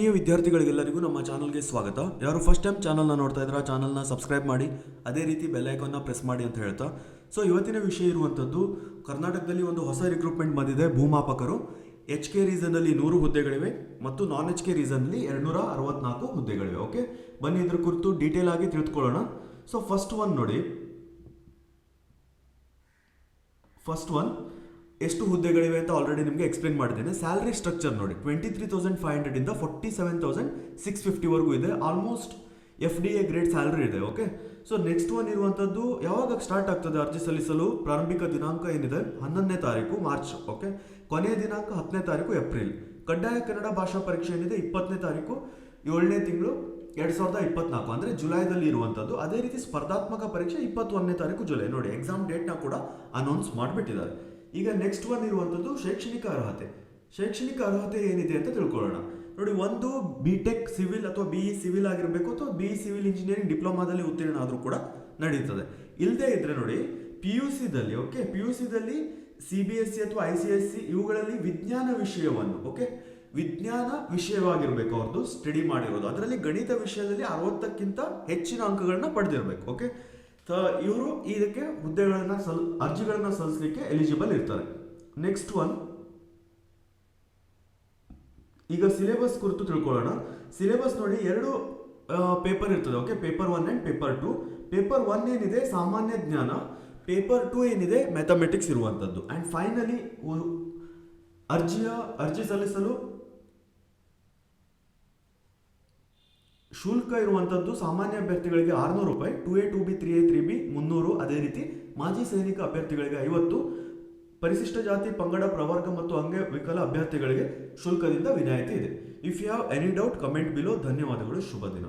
ಪ್ರಿಯ ವಿದ್ಯಾರ್ಥಿಗಳಿಗೆಲ್ಲರಿಗೂ ನಮ್ಮ ಚಾನಲ್ಗೆ ಸ್ವಾಗತ. ಯಾರು ಫಸ್ಟ್ ಟೈಮ್ ಚಾನಲ್ನ ನೋಡ್ತಾ ಇದ್ರ ಚಾನಲ್ನ ಸಬ್ಸ್ಕ್ರೈಬ್ ಮಾಡಿ, ಅದೇ ರೀತಿ ಬೆಲ್ ಐಕಾನ್ನ ಪ್ರೆಸ್ ಮಾಡಿ ಅಂತ ಹೇಳ್ತಾ. ಸೊ ಇವತ್ತಿನ ವಿಷಯ ಇರುವಂಥದ್ದು, ಕರ್ನಾಟಕದಲ್ಲಿ ಒಂದು ಹೊಸ ರಿಕ್ರೂಟ್ಮೆಂಟ್ ಬಂದಿದೆ ಭೂಮಾಪಕರು. ಎಚ್ ಕೆ ರೀಸನ್ನಲ್ಲಿ ನೂರು ಹುದ್ದೆಗಳಿವೆ ಮತ್ತು ನಾನ್ ಎಚ್ ಕೆ ರೀಸನ್ನಲ್ಲಿ ಎರಡುನೂರ ಅರವತ್ನಾಲ್ಕು ಹುದ್ದೆಗಳಿವೆ ಓಕೆ ಬನ್ನಿ ಇದ್ರ ಕುರಿತು ಡೀಟೇಲ್ ಆಗಿ ತಿಳ್ಕೊಳ್ಳೋಣ ಸೊ ಫಸ್ಟ್ ಒನ್ ನೋಡಿ. ಫಸ್ಟ್ ಒನ್ ಎಷ್ಟು ಹುದ್ದೆಗಳಿವೆ ಅಂತ ಆಲ್ರೆಡಿ ನಿಮಗೆ ಎಕ್ಸ್ಪ್ಲೇನ್ ಮಾಡಿದ್ದೇನೆ. ಸ್ಯಾಲರಿ ಸ್ಟ್ರಕ್ಚರ್ ನೋಡಿ ಟ್ವೆಂಟಿ ತ್ರೀ ತೌಸಂಡ್ ಫೈವ್ ಹಂಡ್ರೆಡಿಂದ ಫೋರ್ಟಿ ಸೆವೆನ್ ತೌಸಂಡ್ ಸಿಕ್ಸ್ ಫಿಫ್ಟಿವರೆಗೂ ಇದೆ. Almost F D A grade salary ಇದೆ ಓಕೆ ಸೊ ನೆಕ್ಸ್ಟ್ ಒನ್ ಇರುವಂಥದ್ದು ಯಾವಾಗ ಸ್ಟಾರ್ಟ್ ಆಗ್ತದೆ ಅರ್ಜಿ ಸಲ್ಲಿಸಲು? ಪ್ರಾರಂಭಿಕ ದಿನಾಂಕ ಏನಿದೆ? ಹನ್ನೊಂದನೇ ತಾರೀಕು ಮಾರ್ಚ್ ಓಕೆ ಕೊನೆಯ ದಿನಾಂಕ ಹತ್ತನೇ ತಾರೀಕು ಏಪ್ರಿಲ್ ಕಡ್ಡಾಯ ಕನ್ನಡ ಭಾಷಾ ಪರೀಕ್ಷೆ ಏನಿದೆ? ಇಪ್ಪತ್ತನೇ ತಾರೀಕು, ಏಳನೇ ತಿಂಗಳು, ಎರಡು ಸಾವಿರದ ಇಪ್ಪತ್ನಾಲ್ಕು. ಅಂದರೆ ಜುಲೈದಲ್ಲಿ ಇರುವಂತದ್ದು. ಅದೇ ರೀತಿ ಸ್ಪರ್ಧಾತ್ಮಕ ಪರೀಕ್ಷೆ ಇಪ್ಪತ್ತೊಂದನೇ ತಾರೀಕು ಜುಲೈ. ನೋಡಿ ಎಕ್ಸಾಮ್ ಡೇಟ್ನ ಕೂಡ ಅನೌನ್ಸ್ ಮಾಡಿಬಿಟ್ಟಿದ್ದಾರೆ. ಈಗ ನೆಕ್ಸ್ಟ್ ಒನ್ ಇರುವಂಥದ್ದು ಶೈಕ್ಷಣಿಕ ಅರ್ಹತೆ. ಶೈಕ್ಷಣಿಕ ಅರ್ಹತೆ ಏನಿದೆ ಅಂತ ತಿಳ್ಕೊಳ್ಳೋಣ. ನೋಡಿ, ಒಂದು ಬಿ ಟೆಕ್ ಸಿವಿಲ್ ಅಥವಾ ಬಿ ಇ ಸಿವಿಲ್ ಆಗಿರಬೇಕು ಅಥವಾ ಬಿ ಸಿವಿಲ್ ಇಂಜಿನಿಯರಿಂಗ್ ಡಿಪ್ಲೊಮಾದಲ್ಲಿ ಉತ್ತೀರ್ಣ ಆದರೂ ಕೂಡ ನಡೀತದೆ. ಇಲ್ಲದೆ ಇದ್ರೆ ನೋಡಿ ಪಿ ಯು ಸಿದಲ್ಲಿ ಓಕೆ ಪಿ ಯು ಸಿದಲ್ಲಿ ಸಿ ಬಿ ಎಸ್ ಸಿ ಅಥವಾ ಐ ಸಿ ಎಸ್ ಸಿ ಇವುಗಳಲ್ಲಿ ವಿಜ್ಞಾನ ವಿಷಯವನ್ನು ಓಕೆ ವಿಜ್ಞಾನ ವಿಷಯವಾಗಿರಬೇಕು ಅವ್ರದ್ದು ಸ್ಟಡಿ ಮಾಡಿರೋದು. ಅದರಲ್ಲಿ ಗಣಿತ ವಿಷಯದಲ್ಲಿ ಅರವತ್ತಕ್ಕಿಂತ ಹೆಚ್ಚಿನ ಅಂಕಗಳನ್ನ ಪಡೆದಿರಬೇಕು ಓಕೆ ಇವರು ಇದಕ್ಕೆ ಹುದ್ದೆಗಳನ್ನ ಸಲ್, ಅರ್ಜಿಗಳನ್ನ ಸಲ್ಲಿಸಲಿಕ್ಕೆ ಎಲಿಜಿಬಲ್ ಇರ್ತಾರೆ. ನೆಕ್ಸ್ಟ್ ಒನ್ ಈಗ ಸಿಲೆಬಸ್ ಕುರಿತು ತಿಳ್ಕೊಳ್ಳೋಣ. ಸಿಲೆಬಸ್ ನೋಡಿ ಎರಡು ಪೇಪರ್ ಇರ್ತದೆ okay paper one and paper two paper one ಏನಿದೆ? ಸಾಮಾನ್ಯ ಜ್ಞಾನ. ಪೇಪರ್ ಟು ಏನಿದೆ? ಮ್ಯಾಥಮೆಟಿಕ್ಸ್ ಇರುವಂಥದ್ದು ಆ್ಯಂಡ್ ಫೈನಲಿ ಅರ್ಜಿಯ, ಅರ್ಜಿ ಸಲ್ಲಿಸಲು ಶುಲ್ಕ ಇರುವಂಥದ್ದು ಸಾಮಾನ್ಯ ಅಭ್ಯರ್ಥಿಗಳಿಗೆ ಆರುನೂರು ರೂಪಾಯಿ two A two B three A three B ಮುನ್ನೂರು, ಅದೇ ರೀತಿ ಮಾಜಿ ಸೈನಿಕ ಅಭ್ಯರ್ಥಿಗಳಿಗೆ ಐವತ್ತು. ಪರಿಶಿಷ್ಟ ಜಾತಿ, ಪಂಗಡ, ಪ್ರವರ್ಗ ಮತ್ತು ಅಂಗವಿಕಲ ಅಭ್ಯರ್ಥಿಗಳಿಗೆ ಶುಲ್ಕದಿಂದ ವಿನಾಯಿತಿ ಇದೆ. If you have any doubt comment below ಧನ್ಯವಾದಗಳು, ಶುಭ ದಿನ.